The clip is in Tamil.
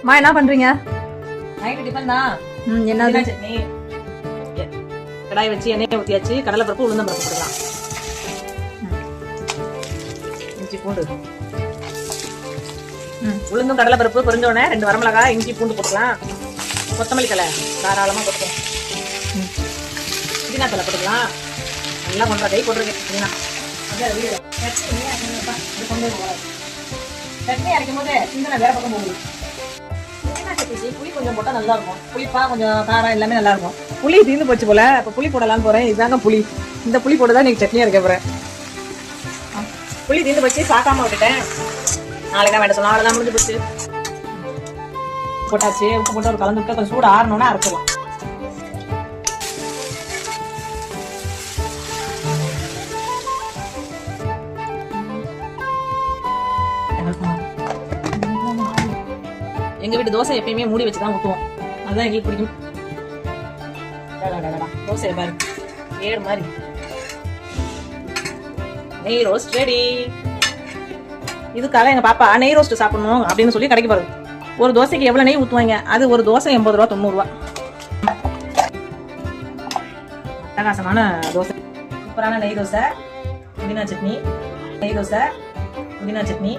அம்மா என்ன பண்றீங்க? நைட்டு டிஃபன் தான். ம் புதினா சட்னி. கடாய் வச்சு எண்ணெயை ஊற்றியாச்சு கடலை பருப்பு உளுந்தம் பருப்பு போட்டுக்கலாம். இஞ்சி பூண்டு. ம். உளுந்தும் கடலை பருப்பு பொரிஞ்ச உடனே ரெண்டு வரமிளகாய் இஞ்சி பூண்டு போட்டுக்கலாம். கொத்தமல்லி தலை தாராளமாக போட்டுக்கலாம். புதினா தலை போட்டுக்கலாம். நல்லா கொண்டா கை போட்டிருக்கேன் புதினா. சட்னி அரைக்கும் போது சிந்தனை வேற பக்கம் போகுது. புளி கொஞ்சம் போட்டா நல்லா இருக்கும் புளிப்பா கொஞ்சம் காரம் எல்லாமே நல்லா இருக்கும் புளி தீர்ந்து போச்சு போல அப்ப புளி போடலாம்னு போறேன். இதாங்க புளி. இந்த புளி போட்டு தான் நீங்க சட்னி இருக்க போறேன். புளி தீர்ந்து போச்சு சாக்காம விட்டுட்டேன். நாளைக்கு வேண்டாம் சொன்னா அவ்வளவுதான் முடிஞ்சு போச்சு. போட்டாச்சு உப்பு போட்டு ஒரு கலந்து விட்டு கொஞ்சம் சூடு ஆறணும்னா அரைச்சிடலாம் எங்க வீட்டு தோசை எப்பயுமே மூடி வச்சு தான் ஊற்றுவோம் அதுதான் எங்களுக்கு பிடிக்கும். தோசை பாரு. ஏடு மாதிரி. நெய் ரோஸ்ட் ரெடி இதுக்காக எங்க பாப்பா நெய் ரோஸ்ட் சாப்பிடணும் அப்படின்னு சொல்லி கடைக்கு போறது. ஒரு தோசைக்கு எவ்வளவு நெய் ஊத்துவாங்க? அது ஒரு தோசை எண்பது ரூபா தொண்ணூறு அட்டகாசமான தோசை. சூப்பரான நெய் தோசை புதினா சட்னி. நெய் தோசை புதினா சட்னி.